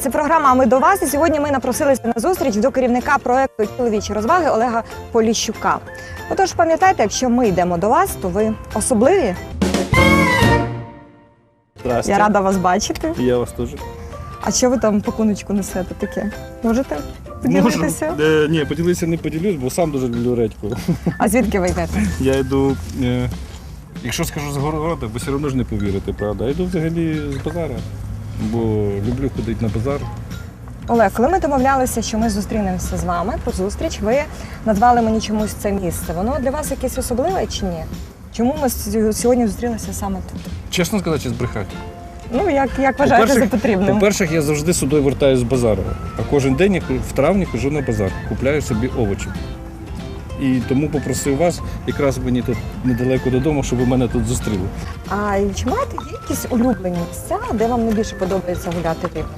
Це програма ми до вас. І сьогодні ми напросилися на зустріч до керівника проекту чоловічі розваги Олега Поліщука. Отож, пам'ятайте, якщо ми йдемо до вас, то ви особливі. Здрасте. Я рада вас бачити. Я вас теж. А що ви там пакуночку несете таке? Можете поділитися? Можу. Е, ні, поділитися не поділюсь, бо сам дуже люблю редьку. А звідки ви йдете? Я йду, е, якщо скажу з города, ви все одно ж не повірите, правда. Я йду взагалі з базара, бо люблю ходити на базар. Олег, коли ми домовлялися, що ми зустрінемося з вами про зустріч, ви назвали мені чомусь це місце. Воно для вас якесь особливе чи ні? Чому ми с- сьогодні зустрілися саме тут? Чесно сказати, чи збрехати. Ну, як, як вважаєте за потрібним? по-перше, я завжди сюди вертаюсь з базару. А кожен день я в травні хожу на базар, купляю собі овочі. І тому попросив вас якраз мені тут недалеко додому, щоб ви мене тут зустріли. А чи маєте якісь улюблені місця, де вам найбільше подобається гуляти в Рівному?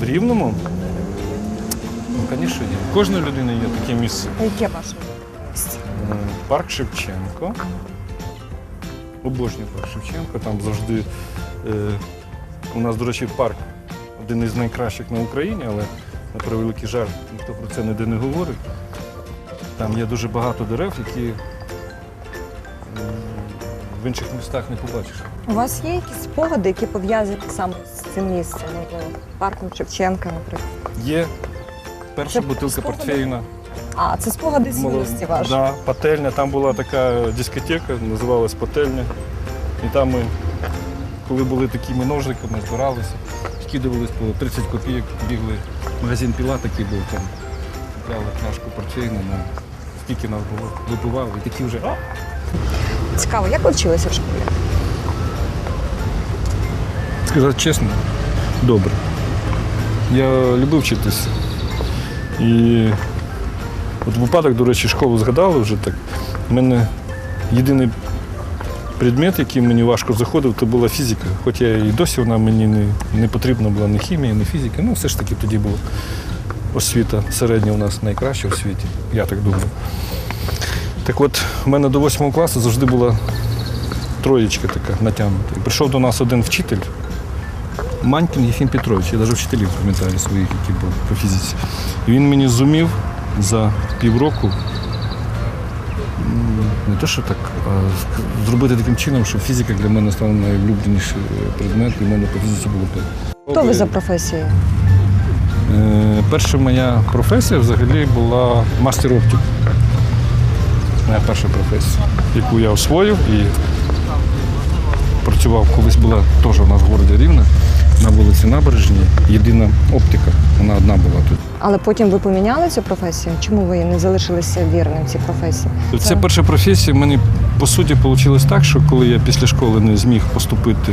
В Рівному? Ну, звісно, є. У Кожної людини є таке місце. А Яке ваше місце? Парк Шевченко. Обожнюю парк Шевченко. Там завжди е, у нас, до речі, парк один із найкращих на Україні, але на превеликий жаль, ніхто про це ніде не говорить. Там є дуже багато дерев, які в інших містах не побачиш. У вас є якісь спогади, які пов'язані саме з цим місцем, ну, парком Шевченка, наприклад? Є перша Це бутилка спогади? портфейна. А, це спогади з юності ваші. Да, пательня. Там була така дискотека, називалась пательня. І там ми, коли були такими ножиками, збиралися, скидувались по 30 копійок, бігли. Магазин піла такий був там. Купляли пляшку портфейну, на скільки нас було, випивали, і такі вже. «А!» Цікаво, як ви вчилися в школі? Сказати чесно, добре. Я любив вчитися. І от випадок, до речі, школу згадали вже так. У мене єдиний предмет, який мені важко заходив, це була фізика. Хоча і досі вона мені не, не потрібна була ні хімія, ні фізика. Ну, все ж таки тоді була освіта середня у нас найкраща у світі, я так думаю. Так от, у мене до восьмого класу завжди була троєчка така натягнута. І прийшов до нас один вчитель, Манькін Єфім Петрович, я навіть вчителів пам'ятаю своїх, які були по фізиці. І він мені зумів за півроку не те, що так, а зробити таким чином, щоб фізика для мене стала найулюбленіший предмет, і в мене по фізиці було п'ять. Хто ви за професією? Е, Перша моя професія взагалі була мастер оптик. Моя перша професія, яку я освоїв і працював колись була теж у нас в городі Рівне, на вулиці Набережній. Єдина оптика, вона одна була тут. Але потім ви поміняли цю професію? Чому ви не залишилися вірним цій професії? Ця перша професія в мене по суті вийшло так, що коли я після школи не зміг поступити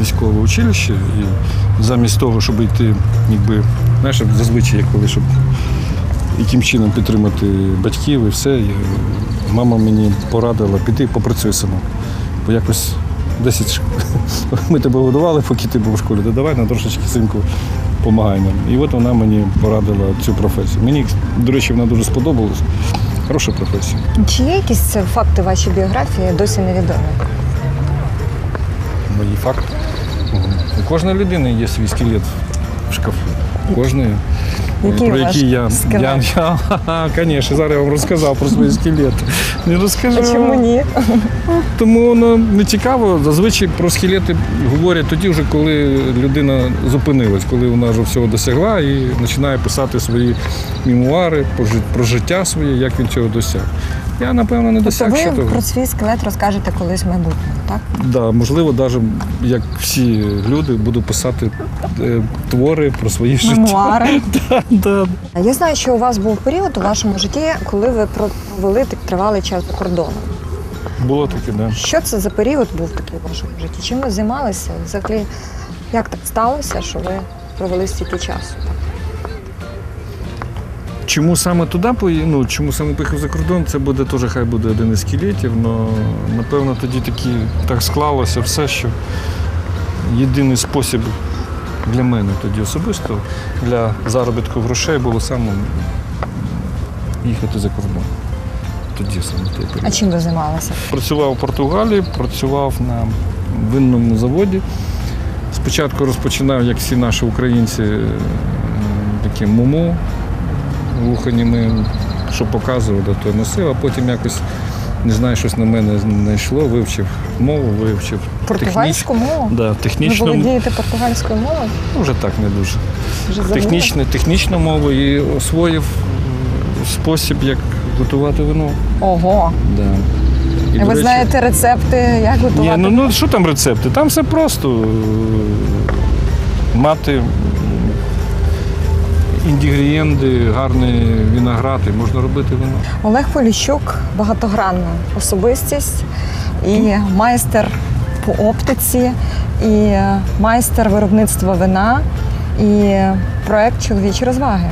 військове училище, і замість того, щоб йти, якби, знаєш, зазвичай, коли, щоб яким чином підтримати батьків і все, я, мама мені порадила піти попрацюй сама. Бо якось 10 ш- ми тебе годували, поки ти був в школі, то давай на трошечки синку допомагай нам. І от вона мені порадила цю професію. Мені, до речі, вона дуже сподобалась. Хороша професія. Чи є якісь факти вашої біографії досі невідомі? Факти. Мгм. У кожної людини є свій скелет в шкафу. Кожної. Який про ваш який я, я, я звісно, зараз я вам розказав про свої скелети. Не розкажу. А чому ні? Тому воно не цікаво. Зазвичай про скелети говорять тоді, вже коли людина зупинилась, коли вона вже всього досягла і починає писати свої мемуари про життя своє, як він цього досяг. Я, напевно, не Тобто досяг ще ви того. про свій скелет розкажете колись в майбутньому, так? Да, можливо, навіть як всі люди, буду писати е, твори про свої життя. Мемуари. Да. Я знаю, що у вас був період у вашому житті, коли ви провели так тривалий час за кордоном. Було таке, да. Що це за період був такий у вашому житті? Чим ви займалися? Взагалі, як так сталося, що ви провели стільки часу? Чому саме туди ну, чому саме поїхав за кордон, це буде теж хай буде один із скелетів, але напевно тоді такі, так склалося все, що єдиний спосіб для мене тоді особисто для заробітку грошей було саме їхати за кордон. Тоді саме той період. А чим ви займалися? Працював у Португалії, працював на винному заводі. Спочатку розпочинав, як всі наші українці, е, такі муму вуханімим, що показували, то носив, а потім якось, не знаю, щось на мене знайшло, вивчив мову, вивчив Португальську мову? Да, Ви технічну, володієте португальською мовою? ну, вже так не дуже. Технічну, технічну мову і освоїв спосіб, як готувати вино. Ого. Да. І, ви речі, знаєте рецепти, як Ні, готувати? ну, ну що там рецепти? Там все просто. Мати інгредієнти, гарний виноград, і можна робити вино. Олег Поліщук багатогранна особистість і майстер по оптиці, і майстер виробництва вина, і проект чоловічі розваги.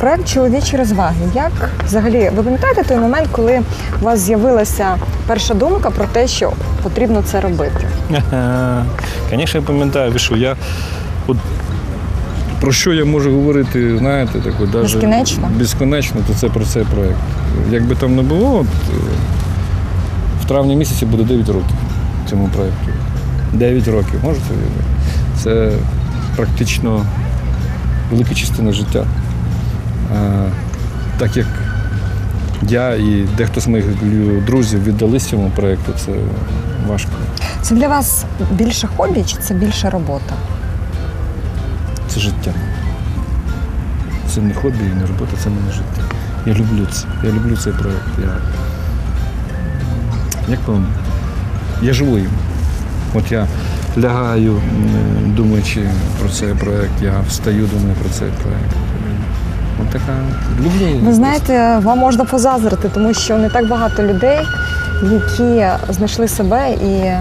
Проект чоловічі розваги. Як взагалі ви пам'ятаєте той момент, коли у вас з'явилася перша думка про те, що потрібно це робити? Звісно, я пам'ятаю, що я от про що я можу говорити, знаєте, так от, даже Безкінечно? безконечно, то це про цей проєкт. Якби там не було, от, е, в травні місяці буде 9 років цьому проєкту. 9 років, можете уявити? Це практично велика частина життя. Е, Так як я і дехто з моїх друзів віддались цьому проєкту, це важко. Це для вас більше хобі чи це більше робота? Це життя. Це не хобі і не робота, це моє життя. Я люблю це. Я люблю цей проєкт. Я... Як вам? Я живу їм. От я лягаю, думаючи про цей проєкт, я встаю, думаю про цей проєкт. От така люблю. Ви знаєте, вам можна позазрити, тому що не так багато людей, які знайшли себе і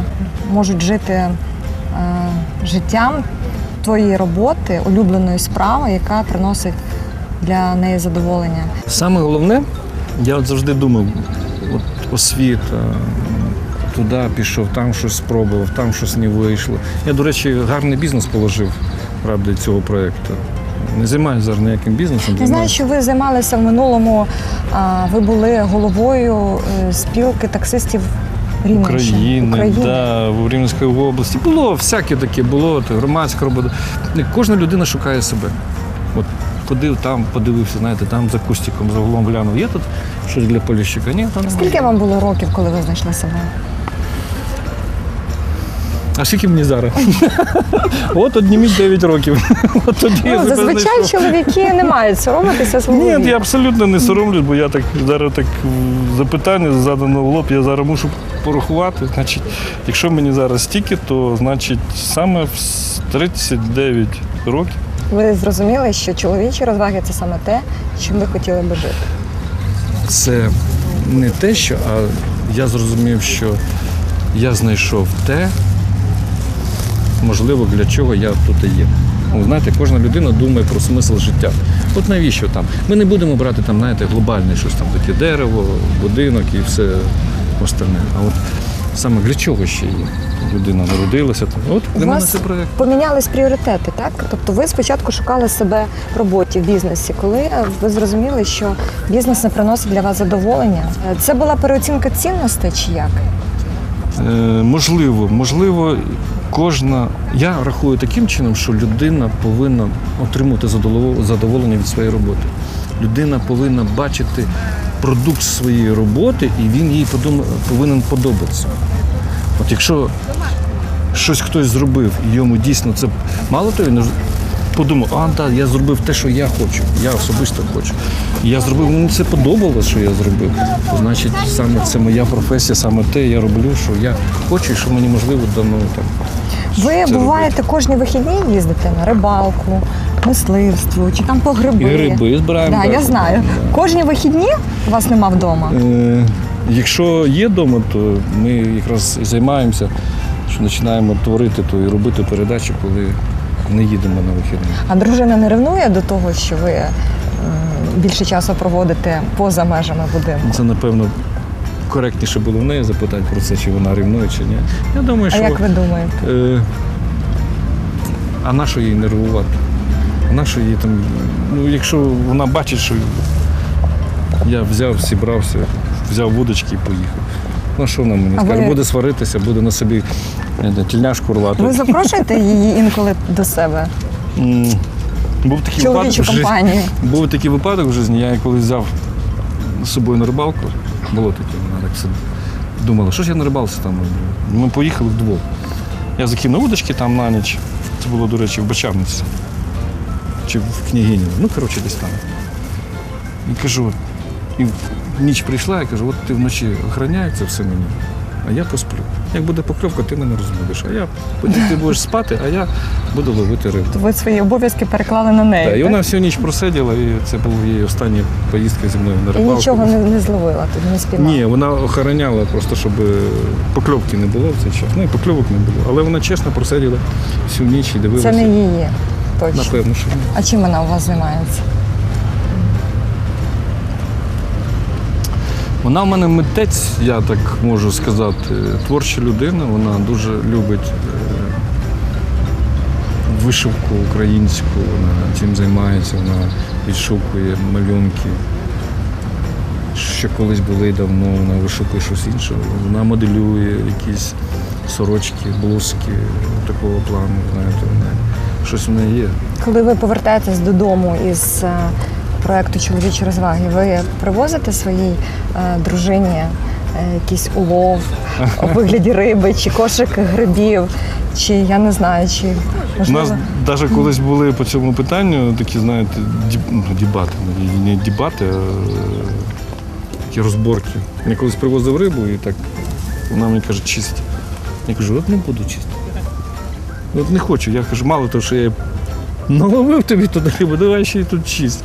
можуть жити е, життям тої роботи, улюбленої справи, яка приносить для неї задоволення. Саме головне, я от завжди думав, от освіта, туди пішов, там щось спробував, там щось не вийшло. Я, до речі, гарний бізнес положив ради цього проєкту. Не займаюся зараз ніяким бізнесом. Я знаю, що ви займалися в минулому, ви були головою е, спілки таксистів. України, України. Да, в Рівненській області. Було всяке таке, було громадська робота. Кожна людина шукає себе. От ходив там, подивився, знаєте, там за кустиком, за углом глянув. Є тут щось для поліщика? Ні, там немає. Скільки вам було років, коли ви знайшли себе? А скільки мені зараз? От одніміть 9 років. От тоді я Ну, себе зазвичай знайшов. чоловіки не мають соромитися свого Ні, віку. я абсолютно не соромлюсь, бо я так зараз так м, запитання задано в лоб, я зараз мушу порахувати. Значить, якщо мені зараз стільки, то значить саме в с- 39 років. Ви зрозуміли, що чоловічі розваги це саме те, чим ви хотіли би жити. Це не те, що, а я зрозумів, що я знайшов те, можливо, для чого я тут і є. Ну, знаєте, кожна людина думає про смисл життя. От навіщо там? Ми не будемо брати там, знаєте, глобальне щось там таке дерево, будинок і все остальне. А от саме для чого ще є? Людина народилася. От для У мене вас це проєкт. помінялись пріоритети, так? Тобто ви спочатку шукали себе в роботі, в бізнесі, коли ви зрозуміли, що бізнес не приносить для вас задоволення. Це була переоцінка цінностей чи як? Е, можливо, можливо, кожна. Я рахую таким чином, що людина повинна отримувати задоволення від своєї роботи. Людина повинна бачити продукт своєї роботи, і він їй повинен подобатися. От якщо щось хтось зробив, і йому дійсно це мало того, він подумав, а так, я зробив те, що я хочу, я особисто хочу. Я зробив, мені це подобалося, що я зробив. Значить, саме це моя професія, саме те я роблю, що я хочу, і що мені можливо дано там. Ви це буваєте кожні вихідні їздите на рибалку, мисливство чи там по гриби. І гриби збираємо. Да, так. я знаю. Кожні вихідні у вас нема вдома. Е, Якщо є вдома, то ми якраз і займаємося, що починаємо творити то і робити передачі, коли не їдемо на вихідні. А дружина не ревнує до того, що ви е, більше часу проводите поза межами будинку. Це, напевно, коректніше було в неї запитати про це, чи вона рівнує, чи ні. Я думаю, А що. як ви думаєте? Е, а на що їй нервувати? А на що їй там. Ну, якщо вона бачить, що я взяв, зібрався, взяв вудочки і поїхав. Ну що вона мені А скаже? ви- Буде сваритися, буде на собі знаю, тільняшку рвати. Ви запрошуєте її інколи до себе? М, Був такий випадок в житті. компанію. Був такий випадок в житті, я колись взяв з собою на рибалку. Було таке, вона так собі думала, що ж я на рибалці там? Ми поїхали вдвох. Я закинув удочки там на ніч. Це було, до речі, в Бочарниці Чи в княгині. Ну, коротше, десь там. І кажу, і ніч прийшла, я кажу, от ти вночі охороняй це все мені, а я посплю. Як буде покльовка, ти мене розбудиш. А я потім ти будеш спати, а я буду ловити рибу. Ви свої обов'язки переклали на неї. Так, і так? вона всю ніч просиділа, і це була її остання поїздка зі мною на І рибалку. нічого не, не зловила тут, не спіймала. Ні, вона охороняла просто, щоб е, покльовки не було в цей час. Ну і покльовок не було. Але вона чесно просиділа всю ніч і дивилася. Це не її. Точно. Напевно, що ні. А чим вона у вас займається? Вона в мене митець, я так можу сказати, творча людина. Вона дуже любить е, вишивку українську, вона цим займається, вона відшукує малюнки. Ще колись були давно, вона вишукує щось інше. Вона моделює якісь сорочки, блузки такого плану, знаєте, вона, щось в неї є. Коли ви повертаєтесь додому із е, проекту Чоловічі розваги, ви привозите своїй е, дружині е, якийсь улов у вигляді риби, чи кошик грибів, чи я не знаю, чи У нас навіть колись були по цьому питанню такі, знаєте, діб, ну, не дебати, а такі розборки. Я колись привозив рибу і так вона мені каже, чисть. Я кажу, от не буду чистити. От не хочу. Я кажу, мало того, що я наловив тобі туди рибу, давай ще й тут чисть.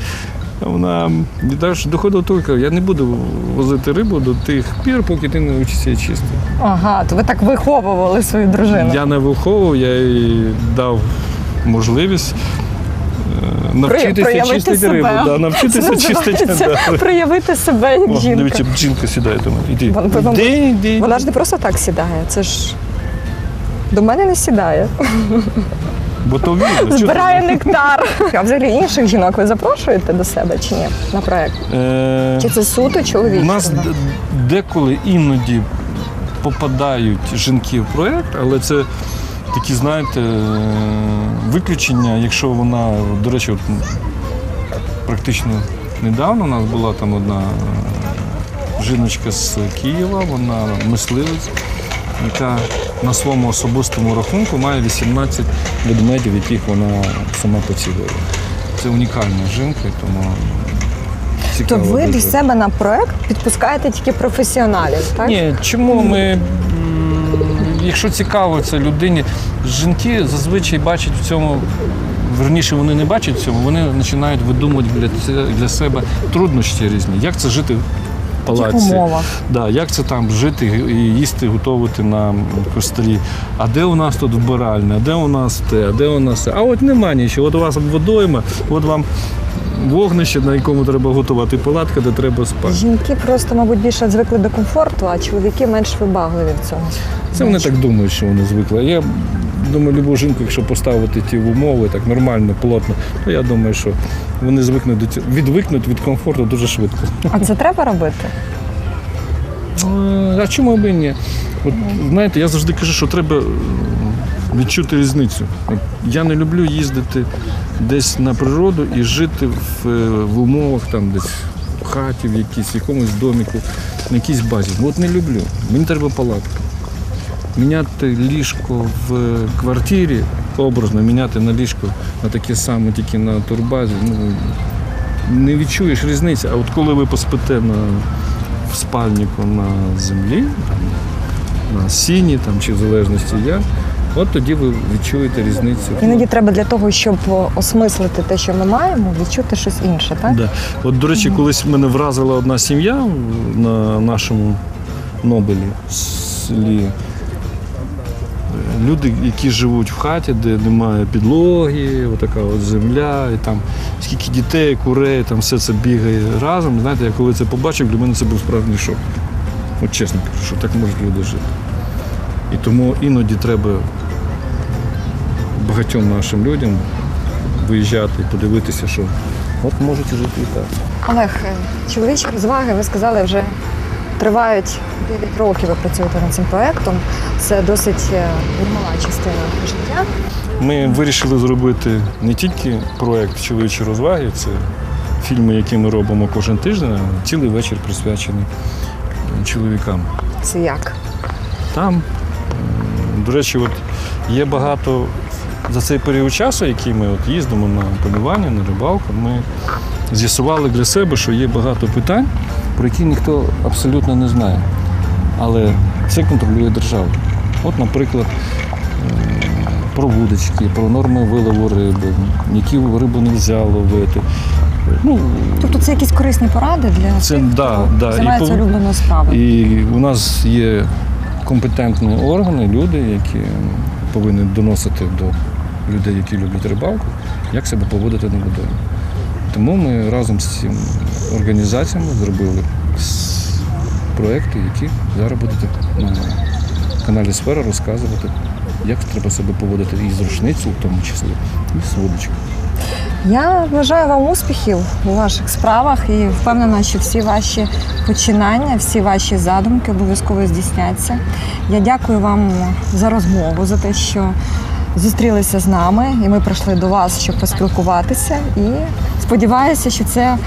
Вона і далі доходило каже, я не буду возити рибу до тих пір, поки ти не навчишся її чистити. Ага, то ви так виховували свою дружину. Я не виховував, я їй дав можливість е, навчитися проявити чистити себе. рибу. Да, навчитися Це чистити. називається Да. проявити себе як О, жінка. дивіться, бджілка сідає до мене. Іди. Вон- вам- Іди, іди. Вона ж не просто так сідає, це ж до мене не сідає. Бо то вірно. Збирає нектар. А взагалі інших жінок ви запрошуєте до себе чи ні на проект? Е, Чи це суто чоловічі? У нас деколи іноді попадають жінки в проєкт, але це такі, знаєте, е, виключення, якщо вона, до речі, от, практично недавно у нас була там одна е, жіночка з Києва, вона мисливець, яка на своєму особистому рахунку має 18 ведмедів, яких вона сама поцілила. Це унікальна жінка, тому То цікаво. ви дуже. до себе на проект підпускаєте тільки професіоналів, так? Ні, чому ми, якщо цікаво це людині, жінки зазвичай бачать в цьому, верніше вони не бачать в цьому, вони починають видумувати для, для себе труднощі різні. Як це жити палаці? умовах? Да, як це там жити і їсти, готувати на кострі? А де у нас тут вбиральня? А де у нас те? А де у нас? те? А от нема нічого. От у вас водойма, от вам вогнище, на якому треба готувати, палатка, де треба спати. Жінки просто, мабуть, більше звикли до комфорту, а чоловіки менш вибагливі в цьому. Це вони так думають, що вони звикли. Я думаю, любу жінку, якщо поставити ті умови так нормально, плотно, то я думаю, що вони звикнуть до цього, відвикнуть від комфорту дуже швидко. А це треба робити? Е, А чому б і ні? От, знаєте, я завжди кажу, що треба відчути різницю. От Я не люблю їздити десь на природу і жити в, е, в умовах там десь в хаті, в якійсь, в якомусь доміку, на якійсь базі. От не люблю. Мені треба палатка. Міняти ліжко в квартирі, образно міняти на ліжко на таке саме, тільки на турбазі. Ну, не відчуєш різниці. А от коли ви поспите на, в спальнику на землі, там, на сіні там, чи в залежності як, от тоді ви відчуєте різницю. Іноді треба для того, щоб осмислити те, що ми маємо, відчути щось інше, так? Да. От, до речі, колись мене вразила одна сім'я на нашому Нобелі селі. Люди, які живуть в хаті, де немає підлоги, отака от земля, і там скільки дітей, курей, там все це бігає разом. Знаєте, я коли це побачив, для мене це був справжній шок. От чесно кажу, що так можуть люди жити. І тому іноді треба багатьом нашим людям виїжджати і подивитися, що от можуть жити і так. Олег, е, чоловічі розваги, ви сказали, вже тривають 9 років. Ви працюєте над цим проектом. Це досить е, немала частина життя. Ми вирішили зробити не тільки проєкт чоловічі розваги, це фільми, які ми робимо кожен тиждень, а цілий вечір присвячений е, чоловікам. Це як? Там, до речі, от є багато за цей період часу, який ми от їздимо на полювання, на рибалку, ми з'ясували для себе, що є багато питань, про які ніхто абсолютно не знає. Але це контролює держава. От, наприклад, про вудочки, про норми вилову риби, які рибу не можна ловити. Ну, Тобто це якісь корисні поради для Це, тих, да, хто да. Займається улюбленою справою. і у нас є компетентні органи, люди, які повинні доносити до людей, які люблять рибалку, як себе поводити на водоймі. Тому ми разом з цими організаціями зробили проекти, які зараз будете на каналі Сфера розказувати, як треба себе поводити і з рушницею, в тому числі, і з водочкою. Я бажаю вам успіхів у ваших справах і впевнена, що всі ваші починання, всі ваші задумки обов'язково здійсняться. Я дякую вам за розмову, за те, що зустрілися з нами, і ми прийшли до вас, щоб поспілкуватися. І сподіваюся, що це е,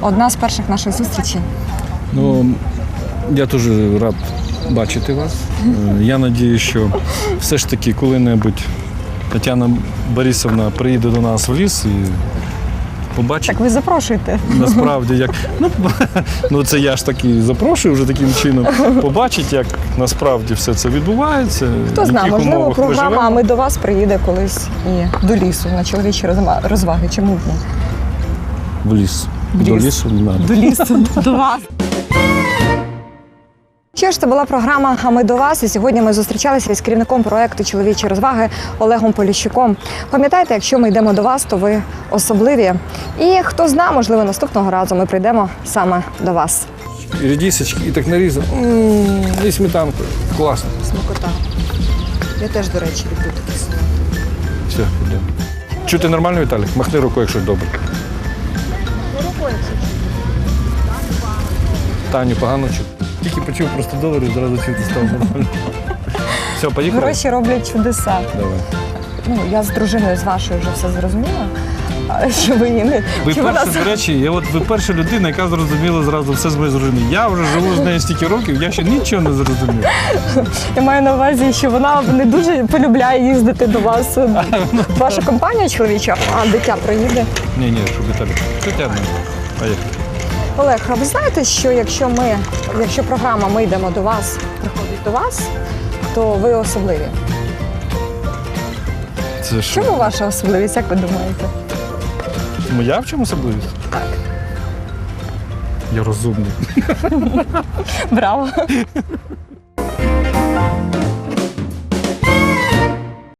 одна з перших наших зустрічей. Ну, я дуже рад бачити вас. Е, Я надію, що все ж таки коли-небудь Тетяна Борисовна приїде до нас в ліс і побачить Так ви запрошуєте. насправді, як ну, ну це я ж таки запрошую вже таким чином. Побачить, як насправді все це відбувається. Хто знає, можливо, програма «А ми до вас приїде колись і до лісу на чоловічі розваги. Чому б ні? в ліс. В До лісу не надо. До лісу, до вас. Що ж, це була програма А ми до вас. І сьогодні ми зустрічалися із керівником проекту Чоловічі розваги Олегом Поліщуком. Пам'ятайте, якщо ми йдемо до вас, то ви особливі. І хто зна, можливо, наступного разу ми прийдемо саме до вас. І редісочки, і так нарізано. І сметанку. Класно. Смакота. Я теж, до речі, люблю такі слова. Все, йдемо. Чути нормально, Віталік? Махни рукою, якщо добре. Таню, погано чути. Тільки почув просто долари, зразу чути став нормально. Все, поїхали? Гроші роблять чудеса. Давай. Ну, я з дружиною з вашою вже все зрозуміла. а, Що ви її не Ви що вона перша, до речі, я от ви перша людина, яка зрозуміла зразу все з моєї дружини. Я вже живу з нею стільки років, я ще нічого не зрозумів. Я маю на увазі, що вона не дуже полюбляє їздити до вас. Ваша компанія чоловіча, а дитя приїде. Ні, ні, щоб Віталік. Тетяна, поїхали. Олег, а ви знаєте, що якщо ми, якщо програма Ми йдемо до вас, приходить до вас, то ви особливі. Це що? Чому ваша особливість, як ви думаєте? Моя в чому особливість? Так. Я розумний. Браво!